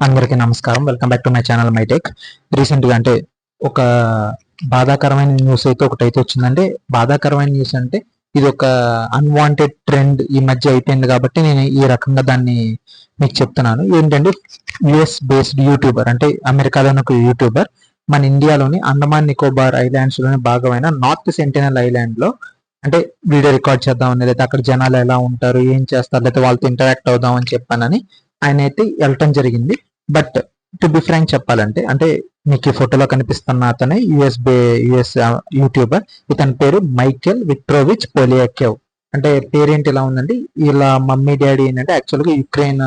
అందరికీ నమస్కారం. Welcome back to my channel my tech tech రీసెంట్గా అంటే ఒక బాధాకరమైన న్యూస్ అయితే ఒకటైతే వచ్చిందంటే బాధాకరమైన న్యూస్ అంటే ఇది ఒక అన్వాంటెడ్ ట్రెండ్ ఈ మధ్య అయిపోయింది కాబట్టి నేను ఈ రకంగా దాన్ని మీకు చెప్తున్నాను. ఏంటంటే యుఎస్ బేస్డ్ యూట్యూబర్ అంటే అమెరికాలోని ఒక యూట్యూబర్ మన ఇండియాలోని అండమాన్ నికోబార్ ఐలాండ్స్లోని భాగమైన నార్త్ సెంటినల్ ఐలాండ్లో అంటే వీడియో రికార్డ్ చేద్దామని లేదా అక్కడ జనాలు ఎలా ఉంటారు ఏం చేస్తారు లేదా వాళ్ళతో ఇంటరాక్ట్ అవుదాం అని చెప్పానని ఆయన అయితే వెళ్ళటం జరిగింది. బట్ టు బి ఫ్రాంక్ చెప్పాలంటే అంటే మీకు ఈ ఫోటోలో కనిపిస్తున్న అతనే యుఎస్ బే యుఎస్ యూట్యూబర్ ఇతని పేరు మైకెల్ విక్ట్రోవిచ్ పోలియాకేవ్ అంటే పేరేంటి ఇలా ఉందండి ఇలా మమ్మీ డాడీ ఏంటంటే యాక్చువల్గా యుక్రెయిన్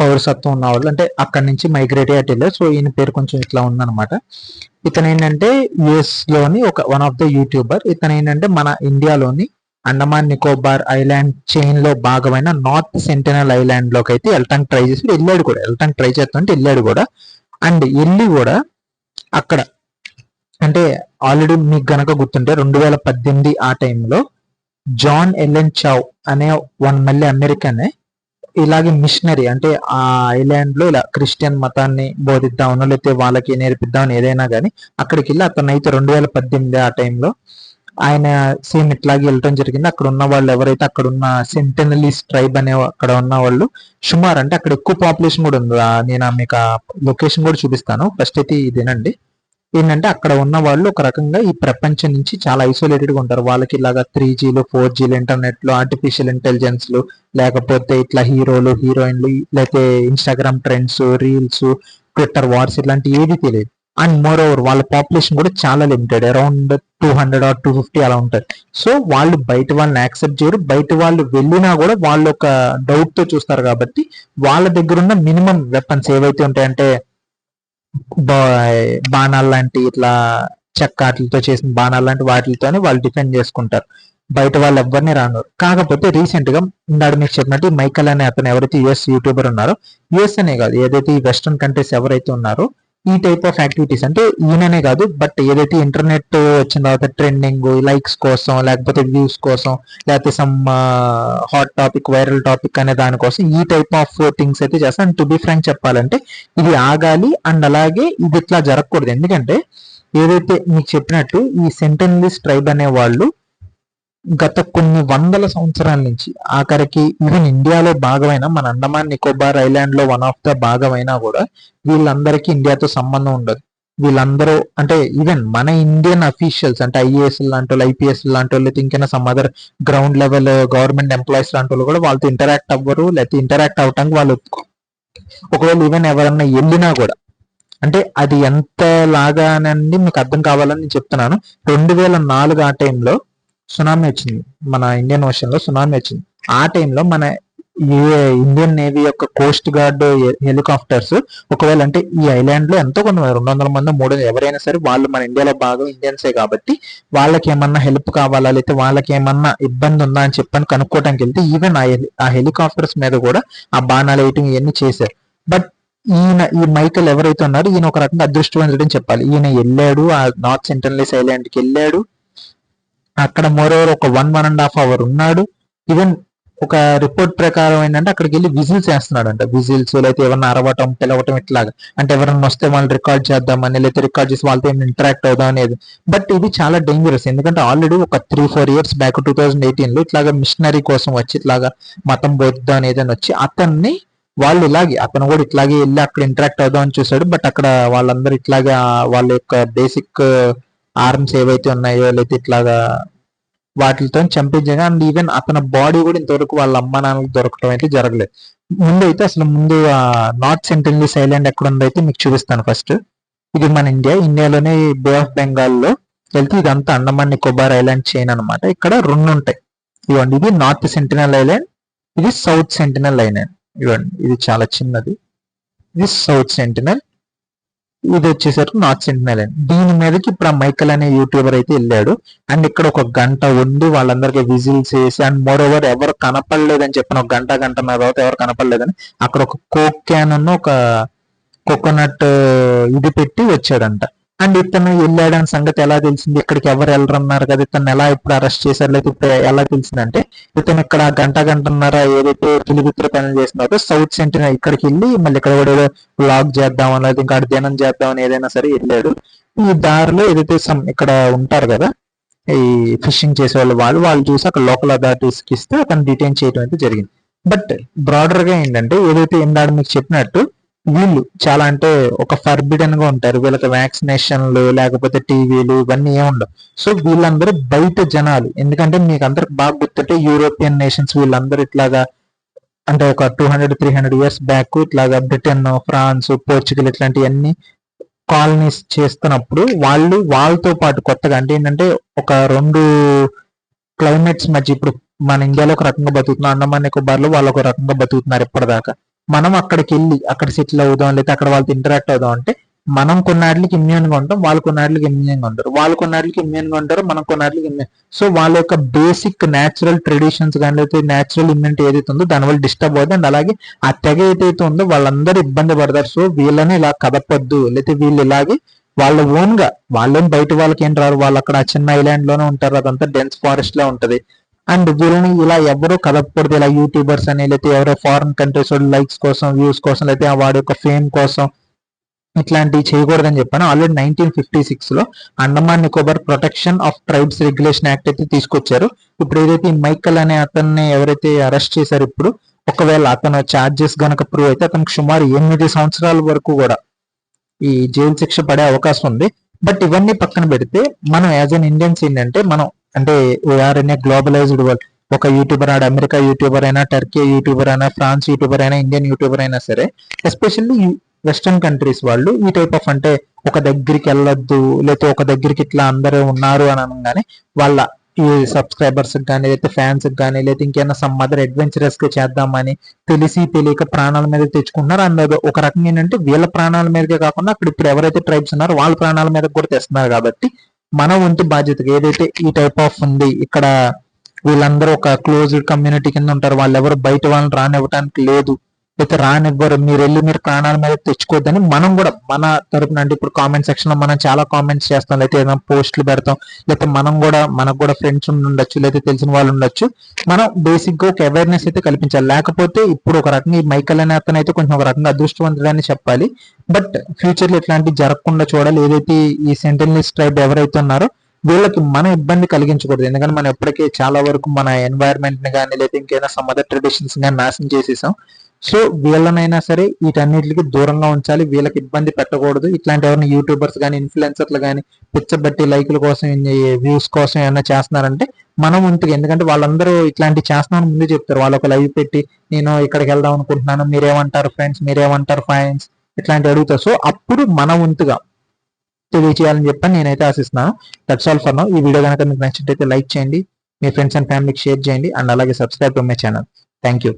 పౌరసత్వం ఉన్న వాళ్ళు. అంటే అక్కడి నుంచి మైగ్రేట్ అయ్యి వెళ్ళారు. సో ఈయన పేరు కొంచెం ఇట్లా ఉందన్నమాట. ఇతను ఏంటంటే యుఎస్లోని ఒక వన్ ఆఫ్ ద యూట్యూబర్ ఇతను ఏంటంటే మన ఇండియాలోని అండమాన్ నికోబార్ ఐలాండ్ చైన్లో భాగమైన నార్త్ సెంటినల్ ఐలాండ్లోకి అయితే వెళ్ళటానికి ట్రై చేసి వెళ్ళాడు కూడా. వెళ్ళటానికి ట్రై చేస్తుంటే వెళ్ళాడు కూడా. అండ్ వెళ్ళి కూడా అక్కడ అంటే ఆల్రెడీ మీకు గనక గుర్తుంటే రెండు వేల పద్దెనిమిది ఆ టైంలో జాన్ ఎల్ఎన్ చావ్ అనే వన్ మళ్ళీ అమెరికనే ఇలాగే మిషనరీ అంటే ఆ ఐలాండ్లో ఇలా క్రిస్టియన్ మతాన్ని బోధిద్దామనో లేకపోతే వాళ్ళకి నేర్పిద్దామని ఏదైనా కానీ అక్కడికి వెళ్ళి అతను అయితే రెండు వేల పద్దెనిమిది ఆ టైంలో ఆయన సేమ్ ఇట్లాగే వెళ్ళటం జరిగింది. అక్కడ ఉన్న వాళ్ళు ఎవరైతే అక్కడ ఉన్న సెంటనలీస్ ట్రైబ్ అనే అక్కడ ఉన్న వాళ్ళు సుమారు అంటే అక్కడ ఎక్కువ పాపులేషన్ కూడా ఉంది. ఆ నేను మీకు ఆ లొకేషన్ కూడా చూపిస్తాను. ఫస్ట్ అయితే ఇదేనండి ఏంటంటే అక్కడ ఉన్న వాళ్ళు ఒక రకంగా ఈ ప్రపంచం నుంచి చాలా ఐసోలేటెడ్గా ఉంటారు. వాళ్ళకి ఇలాగా త్రీ జీలు ఫోర్ జీలు ఇంటర్నెట్లు ఆర్టిఫిషియల్ ఇంటెలిజెన్స్లు లేకపోతే ఇట్లా హీరోలు హీరోయిన్లు లేకపోతే Instagram trends reels Twitter wars ఇట్లాంటి ఏది తెలియదు. అండ్ మోర్ ఓవర్ వాళ్ళ పాపులేషన్ కూడా చాలా limited around two hundred or two fifty అలా ఉంటుంది. సో వాళ్ళు బయట వాళ్ళని యాక్సెప్ట్ చేయరు. బయట వాళ్ళు వెళ్ళినా కూడా వాళ్ళు ఒక డౌట్తో చూస్తారు కాబట్టి వాళ్ళ దగ్గర ఉన్న మినిమం వెపన్స్ ఏవైతే ఉంటాయంటే బాణాలు లాంటి ఇట్లా చెక్క వాటితో చేసిన బాణాలు లాంటి వాటితోనే వాళ్ళు డిఫెండ్ చేసుకుంటారు. బయట వాళ్ళు ఎవరిని రాను కాకపోతే రీసెంట్గా ఇందాడు మీకు చెప్పినట్టు మైకల్ అనే అతను ఎవరైతే యుఎస్ యూట్యూబర్ ఉన్నారో యుఎస్ అనే కాదు ఏదైతే ఈ వెస్ట్రన్ కంట్రీస్ ఎవరైతే ఉన్నారో ఈ టైప్ ఆఫ్ యాక్టివిటీస్ అంటే ఈయననే కాదు బట్ ఏదైతే ఇంటర్నెట్ వచ్చిన తర్వాత ట్రెండింగ్ లైక్స్ కోసం లేకపోతే వ్యూస్ కోసం లేకపోతే some hot topic viral topic అనే దానికోసం ఈ టైప్ ఆఫ్ థింగ్స్ అయితే చేస్తాను అండ్ టు బి ఫ్రాంక్ చెప్పాలంటే ఇది ఆగాలి అండ్ అలాగే ఇది ఇట్లా జరగకూడదు. ఎందుకంటే ఏదైతే మీకు చెప్పినట్టు ఈ సెంటెనలిస్ ట్రైబ్ అనే వాళ్ళు గత కొన్ని వందల సంవత్సరాల నుంచి ఆఖరికి ఈవెన్ ఇండియాలో భాగమైన మన అండమాన్ నికోబార్ ఐలాండ్లో వన్ ఆఫ్ ద భాగమైనా కూడా వీళ్ళందరికీ ఇండియాతో సంబంధం ఉండదు. వీళ్ళందరూ అంటే ఈవెన్ మన ఇండియన్ అఫీషియల్స్ అంటే ఐఏఎస్ లాంటి వాళ్ళు ఐపీఎస్ లాంటి వాళ్ళు ఇంకైనా some other ground level government employees లాంటి వాళ్ళు కూడా వాళ్ళతో ఇంటరాక్ట్ అవ్వరు లేకపోతే ఇంటరాక్ట్ అవటానికి వాళ్ళు ఒప్పుకో- ఒకవేళ ఈవెన్ ఎవరన్నా వెళ్ళినా కూడా అంటే అది ఎంత లాగానండి మీకు అర్థం కావాలని నేను చెప్తున్నాను. రెండు వేల నాలుగు ఆ టైంలో సునామీ వచ్చింది. మన ఇండియన్ ఓషన్లో సునామీ వచ్చింది. ఆ టైంలో మన ఏ- ఇండియన్ నేవీ యొక్క కోస్ట్ గార్డ్ హెలికాప్టర్స్ ఒకవేళ అంటే ఈ ఐలాండ్లో ఎంతో కొంత రెండు వందల మంది మూడు వందలు ఎవరైనా సరే వాళ్ళు మన ఇండియాలో భాగం ఇండియన్సే కాబట్టి వాళ్ళకి ఏమన్నా హెల్ప్ కావాలా? లేకపోతే వాళ్ళకి ఏమన్నా ఇబ్బంది ఉందా అని చెప్పని కనుక్కోవడానికి వెళ్తే ఈవెన్ ఆ హెలికాప్టర్స్ మీద కూడా ఆ బాణాలు వేయటం ఇవన్నీ చేశారు. బట్ ఈయన ఈ మైకల్ ఎవరైతే ఉన్నారో ఈయన ఒక రకంగా అదృష్టవంతుడని చెప్పాలి. ఈయన వెళ్ళాడు ఆ నార్త్ సెంట్రల్ ఐలాండ్కి వెళ్ళాడు. అక్కడ మోరోవర్ ఒక one one and half hour ఉన్నాడు. ఈవెన్ ఒక రిపోర్ట్ ప్రకారం ఏంటంటే అక్కడికి వెళ్ళి విజిల్స్ వేస్తున్నాడు అంట విజిల్స్ లేకపోతే ఎవరన్నా అరవటం పిలవటం ఇట్లాగా. అంటే ఎవరన్నా వస్తే వాళ్ళు రికార్డ్ చేద్దామని లేకపోతే రికార్డ్ చేసి వాళ్ళతో ఏమైనా ఇంటరాక్ట్ అవుదాం అనేది. బట్ ఇది చాలా డేంజరస్ ఎందుకంటే ఆల్రెడీ ఒక three four years back two thousand ఎయిటీన్లో ఇట్లాగా మిషనరీ కోసం వచ్చి ఇట్లాగా మతం బోధిద్దాం అనేది అని వచ్చి అతన్ని వాళ్ళు ఇలాగే అతను కూడా ఇట్లాగే వెళ్ళి అక్కడ ఇంటరాక్ట్ అవుదాం అని చూసాడు బట్ అక్కడ వాళ్ళందరూ ఇట్లాగే వాళ్ళ యొక్క బేసిక్ ఆర్మ్స్ ఏవైతే ఉన్నాయో లేకపోతే ఇట్లాగా వాటితో చంపించగా అండ్ ఈవెన్ అతని బాడీ కూడా ఇంతవరకు వాళ్ళ అమ్మ నాన్నలకు దొరకడం అయితే జరగలేదు. ముందు అయితే అసలు ముందు నార్త్ సెంట్రల్ ఐలాండ్ ఎక్కడ ఉందో అయితే మీకు చూపిస్తాను ఫస్ట్ ఇది మన ఇండియా. ఇండియాలోనే బే ఆఫ్ బెంగాల్లో వెళ్తే ఇదంతా అండమాన్ నికోబార్ ఐలాండ్ చైన్ అనమాట ఇక్కడ రెండు ఉంటాయి. ఇవ్వండి ఇది నార్త్ సెంటినల్ ఐలాండ్ ఇది సౌత్ సెంటినల్ ఐలాండ్ ఇవ్వండి ఇది చాలా చిన్నది. ఇది సౌత్ సెంటినల్ ఇది వచ్చేసరికి నార్త్ సెంటినల్ ఐలాండ్ దీని మీదకి ఇప్పుడు ఆ మైకల్ అనే యూట్యూబర్ అయితే వెళ్ళాడు. అండ్ ఇక్కడ ఒక గంట ఉండి వాళ్ళందరికీ విజిల్స్ చేసి అండ్ మోర్ ఓవర్ ఎవరు కనపడలేదని చెప్పిన ఒక గంట గంట తర్వాత ఎవరు కనపడలేదని అక్కడ ఒక కోక్ క్యాన్ ఉన్న ఒక కోకోనట్ ఇది పెట్టి వచ్చాడంట. అండ్ ఇతను వెళ్ళాడని సంగతి ఎలా తెలిసింది? ఇక్కడికి ఎవరు వెళ్ళరన్నారు కదా ఇతను ఎలా ఇప్పుడు అరెస్ట్ చేశారు? లేదా ఇప్పుడు ఎలా తెలిసిందంటే ఇతను ఇక్కడ గంట గంటన్నర ఏదైతే పిలిపిత్ర పనులు చేస్తున్నారో సౌత్ సెంటర్ ఇక్కడికి వెళ్ళి మళ్ళీ ఇక్కడ కూడా ఏదో బ్లాగ్ చేద్దాం లేదా ఇంకా దినం చేద్దాం ఏదైనా సరే వెళ్ళాడు. ఈ దారిలో ఏదైతే సమ్ ఇక్కడ ఉంటారు కదా ఈ ఫిషింగ్ చేసే వాళ్ళు వాళ్ళు వాళ్ళు చూసి అక్కడ లోకల్ అథారిటీస్కి ఇస్తే అతను డిటైన్ చేయడం అయితే జరిగింది. బట్ బ్రాడర్గా ఏంటంటే ఏదైతే ఇందాడు మీకు చెప్పినట్టు వీళ్ళు చాలా అంటే ఒక ఫర్బిడన్గా ఉంటారు. వీళ్ళకి వ్యాక్సినేషన్లు లేకపోతే టీవీలు ఇవన్నీ ఏముండవు సో వీళ్ళందరూ బయట జనాలు. ఎందుకంటే మీకు అందరికి బాగా గుర్తుంటే యూరోపియన్ నేషన్స్ వీళ్ళందరూ ఇట్లాగా అంటే ఒక two hundred three hundred years back ఇట్లాగా బ్రిటన్ ఫ్రాన్స్ పోర్చుగల్ ఇట్లాంటివన్నీ కాలనీస్ చేస్తున్నప్పుడు వాళ్ళు వాళ్ళతో పాటు కొత్తగా అంటే ఏంటంటే ఒక రెండు క్లైమేట్స్ మధ్య ఇప్పుడు మన ఇండియాలో ఒక రకంగా బతుకుతున్నాం అండమాన్ నికోబార్లో వాళ్ళు ఒక రకంగా బతుకుతున్నారు ఇప్పటిదాకా. మనం అక్కడికి వెళ్ళి అక్కడ సెటిల్ అవుదాం లేదా అక్కడ వాళ్ళతో ఇంటరాక్ట్ అవుదాం అంటే మనం కొన్నాళ్ళకి ఇమ్యూన్గా ఉంటాం వాళ్ళు కొన్నాళ్ళకి ఇమ్యూన్గా ఉంటారు. వాళ్ళు కొన్నాళ్ళకి ఇమ్యూన్గా ఉంటారు మనం కొన్నాళ్ళకి ఇమ్యూన్ సో వాళ్ళ యొక్క బేసిక్ న్యాచురల్ ట్రెడిషన్స్ కానీ లేకపోతే న్యాచురల్ ఇమ్యూనిటీ ఏదైతే ఉందో దానివల్ల డిస్టర్బ్ అవుతుంది అండ్ అలాగే ఆ తెగ ఏదైతే ఉందో వాళ్ళందరూ ఇబ్బంది పడతారు. సో వీళ్ళని ఇలా కదపొద్దు లేకపోతే వీళ్ళు ఇలాగే వాళ్ళ ఓన్గా వాళ్ళని బయట వాళ్ళకి ఏం రారు. వాళ్ళు అక్కడ చిన్న ఐలాండ్లోనే ఉంటారు. అదంతా డెన్స్ ఫారెస్ట్లో ఉంటది. అండ్ వీళ్ళని ఇలా ఎవరో కలపకూడదు. ఇలా యూట్యూబర్స్ అని లేకపోతే ఎవరో ఫారిన్ కంట్రీస్ లైక్స్ కోసం వ్యూస్ కోసం లేకపోతే వాడి యొక్క ఫేమ్ కోసం ఇట్లాంటివి చేయకూడదని చెప్పాను. ఆల్రెడీ నైన్టీన్ ఫిఫ్టీ సిక్స్లో Andaman Nicobar protection of tribes regulation act అయితే తీసుకొచ్చారు. ఇప్పుడు ఏదైతే మైకల్ అనే అతన్ని ఎవరైతే అరెస్ట్ చేశారు ఇప్పుడు ఒకవేళ అతను ఛార్జెస్ గనక ప్రూవ్ అయితే అతనికి సుమారు ఎనిమిది సంవత్సరాల వరకు కూడా ఈ జైలు శిక్ష పడే అవకాశం ఉంది. బట్ ఇవన్నీ పక్కన పెడితే మనం యాజ్ అన్ ఇండియన్స్ ఏంటంటే మనం అంటే we are in a globalized world ఒక యూట్యూబర్ ఆడ అమెరికా యూట్యూబర్ అయినా టర్కీ యూట్యూబర్ అయినా ఫ్రాన్స్ యూట్యూబర్ అయినా ఇండియన్ యూట్యూబర్ అయినా సరే ఎస్పెషల్లీ వెస్టర్న్ కంట్రీస్ వాళ్ళు ఈ టైప్ ఆఫ్ అంటే ఒక దగ్గరికి వెళ్ళొద్దు లేకపోతే ఒక దగ్గరికి ఇట్లా అందరూ ఉన్నారు అని అనగానే వాళ్ళ ఈ సబ్స్క్రైబర్స్ కానీ లేకపోతే ఫ్యాన్స్ కానీ లేకపోతే ఇంకేమైనా సమ్ అదర్ అడ్వెంచరస్గా చేద్దామని తెలిసి తెలియక ప్రాణాల మీద తెచ్చుకుంటున్నారు. అండ్ ఒక రకంగా ఏంటంటే వీళ్ళ ప్రాణాల మీదకే కాకుండా అక్కడ ఇప్పుడు ఎవరైతే ట్రైబ్స్ ఉన్నారో వాళ్ళ ప్రాణాల మీద కూడా తెస్తున్నారు కాబట్టి మన వంతు బాధ్యతగా ఏదైతే ఈ టైప్ ఆఫ్ ఉంది ఇక్కడ వీళ్ళందరూ ఒక క్లోజ్డ్ కమ్యూనిటీ కింద ఉంటారు వాళ్ళు ఎవరు బయట వాళ్ళని రానివ్వటానికి లేదు. లేకపోతే రానివ్వరు. మీరు వెళ్ళి మీరు ప్రాణాల మీద తెచ్చుకోవద్దని మనం కూడా మన తరపున అంటే ఇప్పుడు కామెంట్ సెక్షన్లో మనం చాలా కామెంట్స్ చేస్తాం. లేకపోతే ఏదైనా పోస్టులు పెడతాం. లేకపోతే మనం కూడా మనకు కూడా ఫ్రెండ్స్ ఉండొచ్చు లేకపోతే తెలిసిన వాళ్ళు ఉండొచ్చు. మనం బేసిక్గా ఒక అవేర్నెస్ అయితే కల్పించాలి. లేకపోతే ఇప్పుడు ఒక రకంగా ఈ మైకల్ అనే అతను అయితే కొంచెం ఒక రకంగా అదృష్టవంతుడని చెప్పాలి. బట్ ఫ్యూచర్లో ఇట్లాంటివి జరగకుండా చూడాలి. ఏదైతే ఈ సెంటెనలీస్ ట్రైబ్ ఎవరైతే ఉన్నారో వీళ్ళకి మన ఇబ్బంది కలిగించకూడదు. ఎందుకంటే మనం ఎప్పటికీ చాలా వరకు మన ఎన్వైరన్మెంట్ని కానీ లేదా ఇంకేదైనా సమ్ అదర్ ట్రెడిషన్స్ కానీ నాశనం చేసేసాం. సో వీళ్ళనైనా సరే వీటన్నిటికి దూరంగా ఉంచాలి. వీళ్ళకి ఇబ్బంది పెట్టకూడదు. ఇట్లాంటి ఎవరైనా యూట్యూబర్స్ కానీ ఇన్ఫ్లుయెన్సర్లు కానీ పిచ్చబట్టి లైకుల కోసం వ్యూస్ కోసం ఏమైనా చేస్తున్నారంటే మనం ఉంటుంది ఎందుకంటే వాళ్ళందరూ ఇట్లాంటి చేస్తున్నాను ముందు చెప్తారు. వాళ్ళు ఒక లైవ్ పెట్టి నేను ఇక్కడికి వెళ్దాం అనుకుంటున్నాను. మీరేమంటారు ఫ్రెండ్స్? మీరేమంటారు ఫ్రెండ్స్ ఇట్లాంటి అడుగుతారు. సో అప్పుడు మన వంతుగా తెలియచేయాలని చెప్పని నేనైతే ఆశిస్తున్నాను దట్స్ ఆల్ ఫర్ నౌ ఈ వీడియో కనుక మీకు నచ్చినట్టయితే లైక్ చేయండి. మీ ఫ్రెండ్స్ అండ్ ఫ్యామిలీకి షేర్ చేయండి. అండ్ అలాగే subscribe to my channel. Thank you